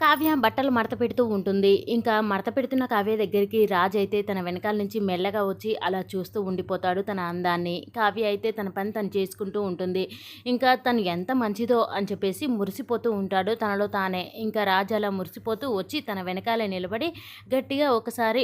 కావ్య బట్టలు మడత పెడుతూ ఉంటుంది. ఇంకా మడత పెడుతున్న కావ్య దగ్గరికి రాజ్ అయితే తన వెనకాల నుంచి మెల్లగా వచ్చి అలా చూస్తూ ఉండిపోతాడు తన అందాన్ని. కావ్య అయితే తన పని తను చేసుకుంటూ ఉంటుంది. ఇంకా తను ఎంత మంచిదో అని చెప్పేసి మురిసిపోతూ ఉంటాడు తనలో తానే. ఇంకా రాజ్ అలా మురిసిపోతూ వచ్చి తన వెనకాల నిలబడి గట్టిగా ఒకసారి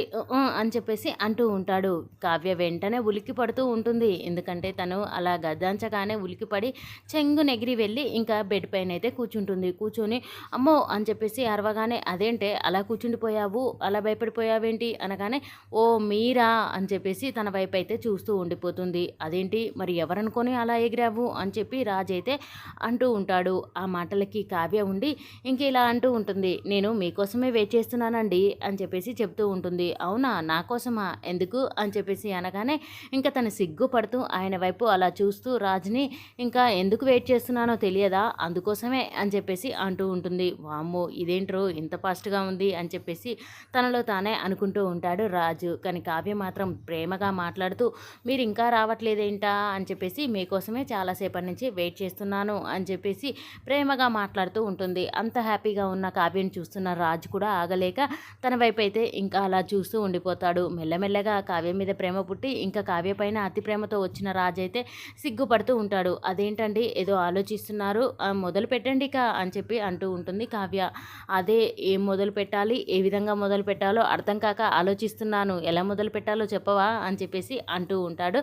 అని చెప్పేసి అంటూ ఉంటాడు. కావ్య వెంటనే ఉలిక్కి పడుతూ ఉంటుంది. ఎందుకంటే తను అలా గద్దాంచగానే ఉలికిపడి చెంగు నెగిరి వెళ్ళి ఇంకా బెడ్ పైన అయితే కూర్చుంటుంది. కూర్చొని అమ్మో అని చెప్పేసి అరవగానే అదేంటే అలా కూర్చుండిపోయావు అలా భయపడిపోయావేంటి? అనగానే ఓ మీరా? అని చెప్పేసి తన వైపు అయితే చూస్తూ ఉండిపోతుంది. అదేంటి మరి ఎవరనుకొని అలా ఎగిరావు? అని చెప్పి రాజు అయితే అంటూ ఉంటాడు. ఆ మాటలకి కావ్య ఉండి ఇంక ఇలా అంటూ ఉంటుంది నేను మీకోసమే వెయిట్ చేస్తున్నానండి అని చెప్పేసి చెప్తూ ఉంటుంది. అవునా నా కోసమా? ఎందుకు? అని చెప్పేసి అనగానే ఇంకా తను సిగ్గుపడుతూ ఆయన వైపు అలా చూస్తూ రాజుని ఇంకా ఎందుకు వెయిట్ చేస్తున్నానో తెలియదా? అందుకోసమే అని చెప్పేసి అంటూ ఉంటుంది. వామ్మో ఇదే ఇదేంట్రో ఇంత ఫాస్ట్గా ఉంది అని చెప్పేసి తనలో తానే అనుకుంటూ ఉంటాడు రాజు. కానీ కావ్య మాత్రం ప్రేమగా మాట్లాడుతూ మీరు ఇంకా రావట్లేదేంటా? అని చెప్పేసి మీకోసమే చాలాసేపటి నుంచి వెయిట్ చేస్తున్నాను అని చెప్పేసి ప్రేమగా మాట్లాడుతూ ఉంటుంది. అంత హ్యాపీగా ఉన్న కావ్యను చూస్తున్న రాజు కూడా ఆగలేక తన వైపు అయితే ఇంకా అలా చూస్తూ ఉండిపోతాడు. మెల్లమెల్లగా కావ్య మీద ప్రేమ పుట్టి ఇంకా కావ్య పైన అతి ప్రేమతో వచ్చిన రాజు అయితే సిగ్గుపడుతూ ఉంటాడు. అదేంటండి? ఏదో ఆలోచిస్తున్నారు? మొదలు పెట్టండి ఇక అని చెప్పి అంటూ ఉంటుంది కావ్య. అదే ఏం మొదలు పెట్టాలి ఏ విధంగా మొదలు పెట్టాలో అర్థం కాక ఆలోచిస్తున్నాను. ఎలా మొదలు పెట్టాలో చెప్పవా? అని చెప్పేసి అంటూ ఉంటాడు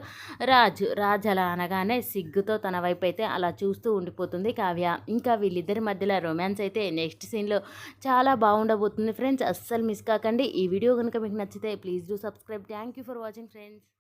రాజు. రాజ్ అలా అనగానే సిగ్గుతో తన వైపు అయితే అలా చూస్తూ ఉండిపోతుంది కావ్య. ఇంకా వీళ్ళిద్దరి మధ్యలో రొమాన్స్ అయితే నెక్స్ట్ సీన్లో చాలా బాగుండబోతుంది. ఫ్రెండ్స్ అస్సలు మిస్ కాకండి. ఈ వీడియో కనుక మీకు నచ్చితే please do subscribe thank you for watching friends